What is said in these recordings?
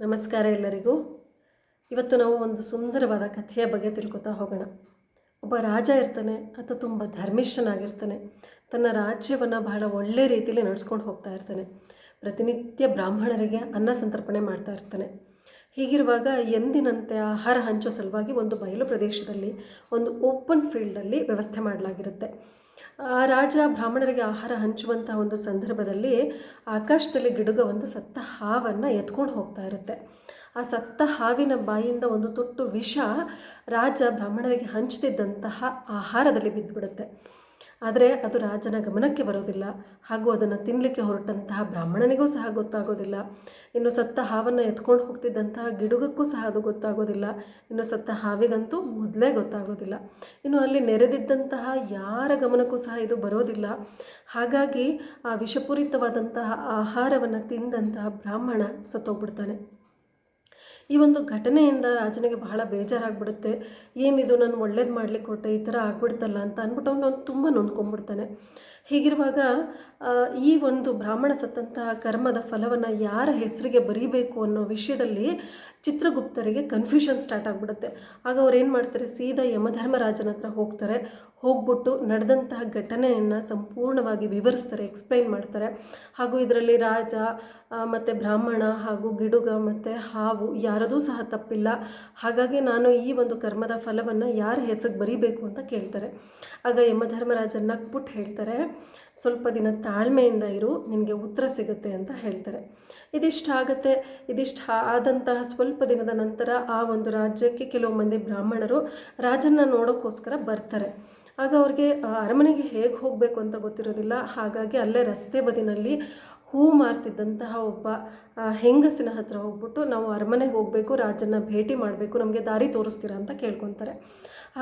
ನಮಸ್ಕಾರ ಎಲ್ಲರಿಗೂ. ಇವತ್ತು ನಾವು ಒಂದು ಸುಂದರವಾದ ಕಥೆಯ ಬಗ್ಗೆ ತಿಳ್ಕೊತಾ ಹೋಗೋಣ. ಒಬ್ಬ ರಾಜ ಇರ್ತಾನೆ, ಆತ ತುಂಬ ಧರ್ಮಿಷ್ಠನಾಗಿರ್ತಾನೆ. ತನ್ನ ರಾಜ್ಯವನ್ನು ಬಹಳ ಒಳ್ಳೆ ರೀತಿಯಲ್ಲಿ ನಡೆಸ್ಕೊಂಡು ಹೋಗ್ತಾ ಇರ್ತಾನೆ. ಪ್ರತಿನಿತ್ಯ ಬ್ರಾಹ್ಮಣರಿಗೆ ಅನ್ನ ಸಂತರ್ಪಣೆ ಮಾಡ್ತಾ ಇರ್ತಾನೆ. ಹೀಗಿರುವಾಗ ಎಂದಿನಂತೆ ಆಹಾರ ಹಂಚೋ ಸಲುವಾಗಿ ಒಂದು ಬಯಲು ಪ್ರದೇಶದಲ್ಲಿ, ಒಂದು ಓಪನ್ ಫೀಲ್ಡಲ್ಲಿ ವ್ಯವಸ್ಥೆ ಮಾಡಲಾಗಿರುತ್ತೆ. ರಾಜ ಬ್ರಾಹ್ಮಣರಿಗೆ ಆಹಾರ ಹಂಚುವಂಥ ಒಂದು ಸಂದರ್ಭದಲ್ಲಿ ಆಕಾಶದಲ್ಲಿ ಗಿಡುಗ ಒಂದು ಸತ್ತ ಹಾವನ್ನು ಎತ್ಕೊಂಡು ಹೋಗ್ತಾ ಇರುತ್ತೆ. ಆ ಸತ್ತ ಹಾವಿನ ಬಾಯಿಂದ ಒಂದು ತುಟ್ಟು ವಿಷ ರಾಜ ಬ್ರಾಹ್ಮಣರಿಗೆ ಹಂಚ್ತಿದ್ದಂತಹ ಆಹಾರದಲ್ಲಿ ಬಿದ್ದುಬಿಡುತ್ತೆ. ಆದರೆ ಅದು ರಾಜನ ಗಮನಕ್ಕೆ ಬರೋದಿಲ್ಲ. ಹಾಗೂ ಅದನ್ನು ತಿನ್ನಲಿಕ್ಕೆ ಹೊರಟಂತಹ ಬ್ರಾಹ್ಮಣನಿಗೂ ಸಹ ಗೊತ್ತಾಗೋದಿಲ್ಲ. ಇನ್ನು ಸತ್ತ ಹಾವನ್ನು ಎತ್ಕೊಂಡು ಹೋಗ್ತಿದ್ದಂತಹ ಗಿಡುಗಕ್ಕೂ ಸಹ ಅದು ಗೊತ್ತಾಗೋದಿಲ್ಲ. ಇನ್ನು ಸತ್ತ ಹಾವಿಗಂತೂ ಮೊದಲೇ ಗೊತ್ತಾಗೋದಿಲ್ಲ. ಇನ್ನು ಅಲ್ಲಿ ನೆರೆದಿದ್ದಂತಹ ಯಾರ ಗಮನಕ್ಕೂ ಸಹ ಇದು ಬರೋದಿಲ್ಲ. ಹಾಗಾಗಿ ಆ ವಿಷಪೂರಿತವಾದಂತಹ ಆಹಾರವನ್ನು ತಿಂದಂತಹ ಬ್ರಾಹ್ಮಣ ಸತ್ತೋಗ್ಬಿಡ್ತಾನೆ. ಈ ಒಂದು ಘಟನೆಯಿಂದ ರಾಜನಿಗೆ ಬಹಳ ಬೇಜಾರಾಗ್ಬಿಡುತ್ತೆ. ಏನಿದು ನಾನು ಒಳ್ಳೇದು ಮಾಡ್ಲಿಕ್ಕೆ ಕೊಟ್ಟೆ, ಈ ಥರ ಆಗ್ಬಿಡ್ತಲ್ಲ ಅಂತ ಅಂದ್ಬಿಟ್ಟು ಅವನು ತುಂಬ ನೊಂದ್ಕೊಂಡ್ಬಿಡ್ತಾನೆ. ಹೀಗಿರುವಾಗ ಈ ಒಂದು ಬ್ರಾಹ್ಮಣ ಸತ್ತಂತಹ ಕರ್ಮದ ಫಲವನ್ನು ಯಾರ ಹೆಸರಿಗೆ ಬರೀಬೇಕು ಅನ್ನೋ ವಿಷಯದಲ್ಲಿ ಚಿತ್ರಗುಪ್ತರಿಗೆ ಕನ್ಫ್ಯೂಷನ್ ಸ್ಟಾರ್ಟ್ ಆಗಿಬಿಡುತ್ತೆ. ಆಗ ಅವ್ರು ಏನು ಮಾಡ್ತಾರೆ? ಸೀದಾ ಯಮಧರ್ಮರಾಜನ ಹತ್ರ ಹೋಗ್ತಾರೆ. ಹೋಗ್ಬಿಟ್ಟು ನಡೆದಂತಹ ಘಟನೆಯನ್ನು ಸಂಪೂರ್ಣವಾಗಿ ವಿವರಿಸ್ತಾರೆ ಎಕ್ಸ್ಪ್ಲೈನ್ ಮಾಡ್ತಾರೆ. ಹಾಗೂ ಇದರಲ್ಲಿ ರಾಜ ಮತ್ತು ಬ್ರಾಹ್ಮಣ ಹಾಗೂ ಗಿಡುಗ ಮತ್ತು ಹಾವು ಯಾರದೂ ಸಹ ತಪ್ಪಿಲ್ಲ. ಹಾಗಾಗಿ ನಾನು ಈ ಒಂದು ಕರ್ಮದ ಫಲವನ್ನು ಯಾರ ಹೆಸರಿಗೆ ಬರೀಬೇಕು ಅಂತ ಕೇಳ್ತಾರೆ. ಆಗ ಯಮಧರ್ಮರಾಜ ನಕ್ಬಿಟ್ಟು ಹೇಳ್ತಾರೆ, ಸ್ವಲ್ಪ ದಿನ ತಾಳ್ಮೆಯಿಂದ ಇರು, ನಿನಗೆ ಉತ್ತರ ಸಿಗುತ್ತೆ ಅಂತ ಹೇಳ್ತಾರೆ. ಇದಿಷ್ಟು ಆಗುತ್ತೆ, ಇದಿಷ್ಟು ಆದಂತಹ ಸ್ವಲ್ಪ ದಿನದ ನಂತರ ಆ ಒಂದು ರಾಜ್ಯಕ್ಕೆ ಕೆಲವು ಮಂದಿ ಬ್ರಾಹ್ಮಣರು ರಾಜನ್ನ ನೋಡೋಕ್ಕೋಸ್ಕರ ಬರ್ತಾರೆ. ಆಗ ಅವ್ರಿಗೆ ಅರಮನೆಗೆ ಹೇಗೆ ಹೋಗಬೇಕು ಅಂತ ಗೊತ್ತಿರೋದಿಲ್ಲ. ಹಾಗಾಗಿ ಅಲ್ಲೇ ರಸ್ತೆ ಬದಿನಲ್ಲಿ ಹೂ ಮಾರ್ತಿದ್ದಂತಹ ಒಬ್ಬ ಹೆಂಗಸಿನ ಹತ್ರ ಹೋಗ್ಬಿಟ್ಟು ನಾವು ಅರಮನೆಗೆ ಹೋಗಬೇಕು ರಾಜನ ಭೇಟಿ ಮಾಡಬೇಕು, ನಮಗೆ ದಾರಿ ತೋರಿಸ್ತೀರಾ ಅಂತ ಕೇಳ್ಕೊತಾರೆ.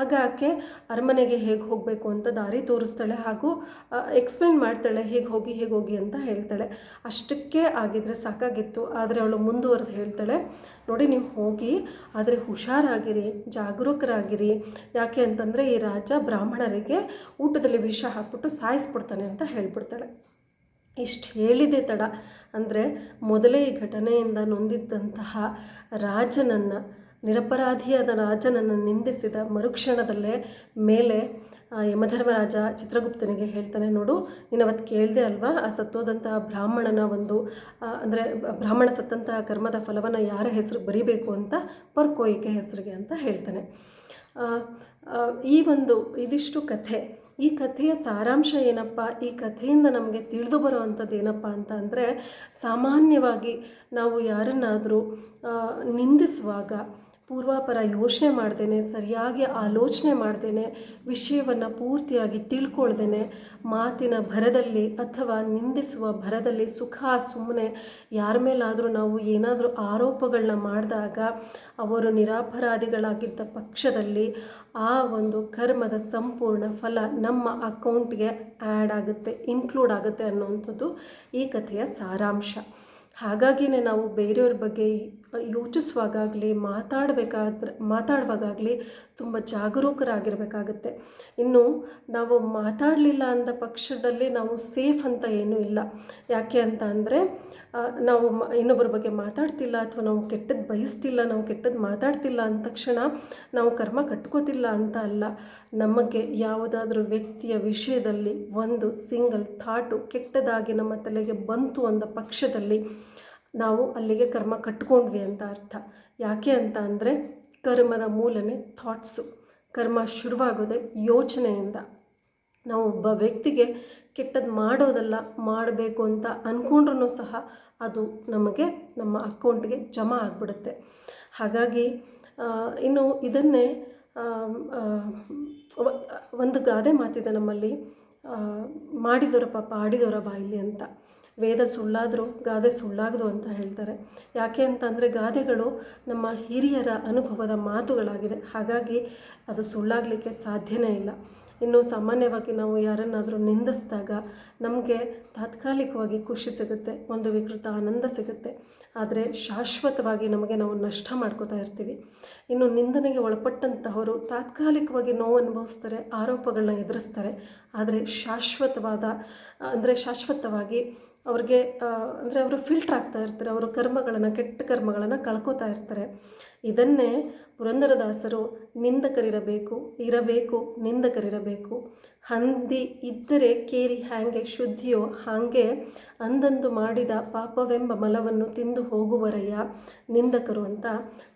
ಆಗ ಆಕೆ ಅರಮನೆಗೆ ಹೇಗೆ ಹೋಗಬೇಕು ಅಂತ ದಾರಿ ತೋರಿಸ್ತಾಳೆ ಹಾಗೂ ಎಕ್ಸ್ಪ್ಲೈನ್ ಮಾಡ್ತಾಳೆ ಹೇಗೆ ಹೋಗಿ ಹೇಗೆ ಹೋಗಿ ಅಂತ ಹೇಳ್ತಾಳೆ. ಅಷ್ಟಕ್ಕೆ ಆಗಿದ್ರೆ ಸಾಕಾಗಿತ್ತು, ಆದರೆ ಅವಳು ಮುಂದುವರೆದು ಹೇಳ್ತಾಳೆ, ನೋಡಿ ನೀವು ಹೋಗಿ, ಆದರೆ ಹುಷಾರಾಗಿರಿ, ಜಾಗರೂಕರಾಗಿರಿ. ಯಾಕೆ ಅಂತಂದರೆ ಈ ರಾಜ ಬ್ರಾಹ್ಮಣರಿಗೆ ಊಟದಲ್ಲಿ ವಿಷ ಹಾಕ್ಬಿಟ್ಟು ಸಾಯಿಸ್ಬಿಡ್ತಾನೆ ಅಂತ ಹೇಳ್ಬಿಡ್ತಾಳೆ. ಇಷ್ಟು ಹೇಳಿದೆ ತಡ. ಅಂದರೆ ಮೊದಲೇ ಈ ಘಟನೆಯಿಂದ ನೊಂದಿದ್ದಂತಹ ರಾಜನನ್ನು, ನಿರಪರಾಧಿಯಾದ ರಾಜನನ್ನು ನಿಂದಿಸಿದ ಮರುಕ್ಷಣದಲ್ಲೇ ಮೇಲೆ ಯಮಧರ್ಮರಾಜ ಚಿತ್ರಗುಪ್ತನಿಗೆ ಹೇಳ್ತಾನೆ, ನೋಡು ನೀನು ಅವತ್ತು ಕೇಳಿದೆ ಅಲ್ವಾ? ಆ ಸತ್ತೋದಂತಹ ಬ್ರಾಹ್ಮಣನ ಒಂದು ಅಂದರೆ ಬ್ರಾಹ್ಮಣ ಸತ್ತಂತಹ ಕರ್ಮದ ಫಲವನ್ನು ಯಾರ ಹೆಸರು ಬರಿಬೇಕು ಅಂತ ಬರ್ಕೋ ಈಕೆ ಹೆಸರಿಗೆ ಅಂತ ಹೇಳ್ತಾನೆ. ಈ ಒಂದು ಇದಿಷ್ಟು ಕಥೆ ಈ ಕಥೆಯ ಸಾರಾಂಶ ಏನಪ್ಪ? ಈ ಕಥೆಯಿಂದ ನಮಗೆ ತಿಳಿದು ಬರುವಂಥದ್ದು ಏನಪ್ಪ ಅಂತ ಅಂದರೆ, ಸಾಮಾನ್ಯವಾಗಿ ನಾವು ಯಾರನ್ನಾದರೂ ನಿಂದಿಸುವಾಗ ಪೂರ್ವಾಪರ ಯೋಚನೆ ಮಾಡ್ದೇನೆ, ಸರಿಯಾಗಿ ಆಲೋಚನೆ ಮಾಡ್ದೇನೆ, ವಿಷಯವನ್ನು ಪೂರ್ತಿಯಾಗಿ ತಿಳ್ಕೊಳ್ದೇನೆ, ಮಾತಿನ ಭರದಲ್ಲಿ ಅಥವಾ ನಿಂದಿಸುವ ಭರದಲ್ಲಿ ಸುಖ ಸುಮ್ಮನೆ ಯಾರ ಮೇಲಾದರೂ ನಾವು ಏನಾದರೂ ಆರೋಪಗಳನ್ನ ಮಾಡಿದಾಗ ಅವರು ನಿರಾಪರಾಧಿಗಳಾಗಿದ್ದ ಪಕ್ಷದಲ್ಲಿ ಆ ಒಂದು ಕರ್ಮದ ಸಂಪೂರ್ಣ ಫಲ ನಮ್ಮ ಅಕೌಂಟ್ಗೆ ಆ್ಯಡ್ ಆಗುತ್ತೆ, ಇನ್ಕ್ಲೂಡ್ ಆಗುತ್ತೆ ಅನ್ನುವಂಥದ್ದು ಈ ಕಥೆಯ ಸಾರಾಂಶ. ಹಾಗಾಗಿನೇ ನಾವು ಬೇರೆಯವ್ರ ಬಗ್ಗೆ ಯೋಚಿಸುವಾಗಲಿ ಮಾತಾಡಬೇಕಾದ್ರೆ ಮಾತಾಡುವಾಗಲಿ ತುಂಬ ಜಾಗರೂಕರಾಗಿರಬೇಕಾಗತ್ತೆ. ಇನ್ನು ನಾವು ಮಾತಾಡಲಿಲ್ಲ ಅಂದ ಪಕ್ಷದಲ್ಲಿ ನಾವು ಸೇಫ್ ಅಂತ ಏನೂ ಇಲ್ಲ. ಯಾಕೆ ಅಂತ ಅಂದರೆ ನಾವು ಇನ್ನೊಬ್ಬರ ಬಗ್ಗೆ ಮಾತಾಡ್ತಿಲ್ಲ ಅಥವಾ ನಾವು ಕೆಟ್ಟದ್ದು ಬಯಸ್ತಿಲ್ಲ, ನಾವು ಕೆಟ್ಟದ್ದು ಮಾತಾಡ್ತಿಲ್ಲ ಅಂದ ತಕ್ಷಣ ನಾವು ಕರ್ಮ ಕಟ್ಕೋತಿಲ್ಲ ಅಂತ ಅಲ್ಲ. ನಮಗೆ ಯಾವುದಾದ್ರೂ ವ್ಯಕ್ತಿಯ ವಿಷಯದಲ್ಲಿ ಒಂದು ಸಿಂಗಲ್ ಥಾಟು ಕೆಟ್ಟದಾಗಿ ನಮ್ಮ ತಲೆಗೆ ಬಂತು ಅಂದ ಪಕ್ಷದಲ್ಲಿ ನಾವು ಅಲ್ಲಿಗೆ ಕರ್ಮ ಕಟ್ಕೊಂಡ್ವಿ ಅಂತ ಅರ್ಥ. ಯಾಕೆ ಅಂತ ಅಂದರೆ ಕರ್ಮದ ಮೂಲನೇ ಥಾಟ್ಸು ಕರ್ಮ ಶುರುವಾಗೋದೆ ಯೋಚನೆಯಿಂದ. ನಾವು ಒಬ್ಬ ವ್ಯಕ್ತಿಗೆ ಕೆಟ್ಟದ್ದು ಮಾಡೋದಲ್ಲ, ಮಾಡಬೇಕು ಅಂತ ಅಂದ್ಕೊಂಡ್ರೂ ಸಹ ಅದು ನಮಗೆ ನಮ್ಮ ಅಕೌಂಟ್ಗೆ ಜಮಾ ಆಗಿಬಿಡುತ್ತೆ. ಹಾಗಾಗಿ ಇನ್ನು ಇದನ್ನೇ ಒಂದು ಗಾದೆ ಮಾತಿದೆ ನಮ್ಮಲ್ಲಿ ಮಾಡಿದವರ ಪಾಪ ಆಡಿದವರ ಬಾಯಿಲಿ ಅಂತ. ವೇದ ಸುಳ್ಳಾದರೂ ಗಾದೆ ಸುಳ್ಳಾಗದು ಅಂತ ಹೇಳ್ತಾರೆ. ಯಾಕೆ ಅಂತಂದರೆ ಗಾದೆಗಳು ನಮ್ಮ ಹಿರಿಯರ ಅನುಭವದ ಮಾತುಗಳಾಗಿದೆ ಹಾಗಾಗಿ ಅದು ಸುಳ್ಳಾಗಲಿಕ್ಕೆ ಸಾಧ್ಯನೇ ಇಲ್ಲ. ಇನ್ನು ಸಾಮಾನ್ಯವಾಗಿ ನಾವು ಯಾರನ್ನಾದರೂ ನಿಂದಿಸಿದಾಗ ನಮಗೆ ತಾತ್ಕಾಲಿಕವಾಗಿ ಖುಷಿ ಸಿಗುತ್ತೆ, ಒಂದು ವಿಕೃತ ಆನಂದ ಸಿಗುತ್ತೆ. ಆದರೆ ಶಾಶ್ವತವಾಗಿ ನಮಗೆ ನಾವು ನಷ್ಟ ಮಾಡ್ಕೋತಾ ಇರ್ತೀವಿ. ಇನ್ನು ನಿಂದನೆಗೆ ಒಳಪಟ್ಟಂತಹವರು ತಾತ್ಕಾಲಿಕವಾಗಿ ನೋವು ಅನುಭವಿಸ್ತಾರೆ, ಆರೋಪಗಳನ್ನ ಎದುರಿಸ್ತಾರೆ. ಆದರೆ ಶಾಶ್ವತವಾದ, ಅಂದರೆ ಶಾಶ್ವತವಾಗಿ ಅವ್ರಿಗೆ ಅಂದರೆ ಅವರು ಫಿಲ್ಟರ್ ಆಗ್ತಾ ಇರ್ತಾರೆ, ಅವರ ಕರ್ಮಗಳನ್ನು, ಕೆಟ್ಟ ಕರ್ಮಗಳನ್ನು ಕಳ್ಕೊತಾ ಇರ್ತಾರೆ. ಇದನ್ನೇ ಪುರಂದರದಾಸರು ನಿಂದಕರಿರಬೇಕು, ಇರಬೇಕು, ನಿಂದಕರಿರಬೇಕು. ಹಂದಿ ಇದ್ದರೆ ಕೇರಿ ಹ್ಯಾಂಗೆ, ಶುದ್ಧಿಯೋ ಹಾಗೆ. ಅಂದಂದು ಮಾಡಿದ ಪಾಪವೆಂಬ ಮಲವನ್ನು ತಿಂದು ಹೋಗುವರಯ್ಯ ನಿಂದಕರು ಅಂತ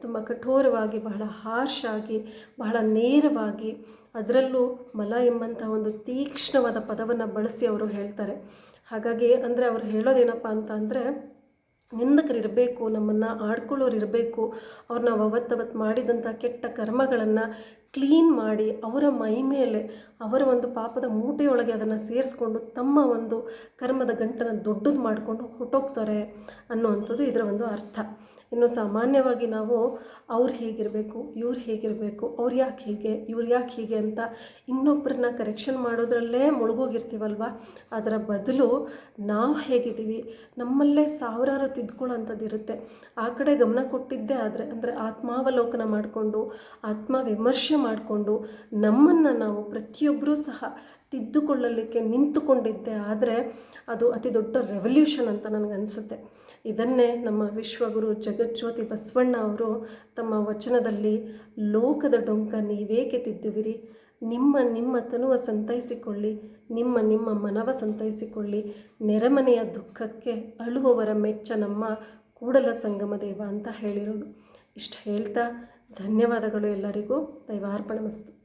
ತುಂಬ ಕಠೋರವಾಗಿ, ಬಹಳ ಹಾರ್ಶ್ ಆಗಿ ಬಹಳ ನೇರವಾಗಿ, ಅದರಲ್ಲೂ ಮಲ ಎಂಬಂತಹ ಒಂದು ತೀಕ್ಷ್ಣವಾದ ಪದವನ್ನು ಬಳಸಿ ಅವರು ಹೇಳ್ತಾರೆ. ಹಾಗಾಗಿ ಅಂದರೆ ಅವ್ರು ಹೇಳೋದೇನಪ್ಪ ಅಂತ ಅಂದರೆ ನಿಂದಕರು ಇರಬೇಕು ನಮ್ಮನ್ನು ಆಡ್ಕೊಳ್ಳೋರು ಇರಬೇಕು ಅವ್ರು ನಾವು ಅವತ್ತವತ್ತು ಮಾಡಿದಂಥ ಕೆಟ್ಟ ಕರ್ಮಗಳನ್ನು ಕ್ಲೀನ್ ಮಾಡಿ ಅವರ ಮೈ ಮೇಲೆ ಅವರ ಒಂದು ಪಾಪದ ಮೂಟೆಯೊಳಗೆ ಅದನ್ನು ಸೇರಿಸ್ಕೊಂಡು ತಮ್ಮ ಒಂದು ಕರ್ಮದ ಗಂಟನ್ನು ದೊಡ್ಡದು ಮಾಡಿಕೊಂಡು ಹೊಟ್ಟೋಗ್ತಾರೆ ಅನ್ನುವಂಥದ್ದು ಇದರ ಒಂದು ಅರ್ಥ. ಇನ್ನು ಸಾಮಾನ್ಯವಾಗಿ ನಾವು ಅವ್ರು ಹೇಗಿರಬೇಕು, ಇವ್ರು ಹೇಗಿರಬೇಕು, ಅವ್ರು ಯಾಕೆ ಹೀಗೆ, ಇವ್ರು ಯಾಕೆ ಹೀಗೆ ಅಂತ ಇನ್ನೊಬ್ಬರನ್ನ ಕರೆಕ್ಷನ್ ಮಾಡೋದ್ರಲ್ಲೇ ಮುಳುಗೋಗಿರ್ತೀವಲ್ವ? ಅದರ ಬದಲು ನಾವು ಹೇಗಿದ್ದೀವಿ? ನಮ್ಮಲ್ಲೇ ಸಾವಿರಾರು ತಿದ್ಕೊಳ್ಳೋಂಥದ್ದು ಇರುತ್ತೆ ಆ ಕಡೆ ಗಮನ ಕೊಟ್ಟಿದ್ದೇ ಆದರೆ, ಅಂದರೆ ಆತ್ಮಾವಲೋಕನ ಮಾಡಿಕೊಂಡು ಆತ್ಮ ವಿಮರ್ಶೆ ಮಾಡಿಕೊಂಡು ನಮ್ಮನ್ನು ನಾವು ಪ್ರತಿಯೊಬ್ಬರೂ ಸಹ ತಿದ್ದುಕೊಳ್ಳಲಿಕ್ಕೆ ನಿಂತುಕೊಂಡಿದ್ದೆ, ಆದರೆ ಅದು ಅತಿ ದೊಡ್ಡ ರೆವಲ್ಯೂಷನ್ ಅಂತ ನನಗನ್ಸುತ್ತೆ ಇದನ್ನೇ ನಮ್ಮ ವಿಶ್ವಗುರು ಜಗಜ್ಯೋತಿ ಬಸವಣ್ಣ ಅವರು ತಮ್ಮ ವಚನದಲ್ಲಿ, ಲೋಕದ ಡೊಂಕ ನೀವೇಕೆ ತಿದ್ದುವಿರಿ? ನಿಮ್ಮ ನಿಮ್ಮ ತನುವ ಸಂತೈಸಿಕೊಳ್ಳಿ, ನಿಮ್ಮ ನಿಮ್ಮ ಮನವ ಸಂತೈಸಿಕೊಳ್ಳಿ. ನೆರೆಮನೆಯ ದುಃಖಕ್ಕೆ ಅಳುವವರ ಮೆಚ್ಚ ನಮ್ಮ ಕೂಡಲ ಸಂಗಮ ದೇವ ಅಂತ ಹೇಳಿರೋದು. ಇಷ್ಟು ಹೇಳ್ತಾ ಧನ್ಯವಾದಗಳು ಎಲ್ಲರಿಗೂ. ದೈವಾರ್ಪಣೆ ಮಸ್ತು.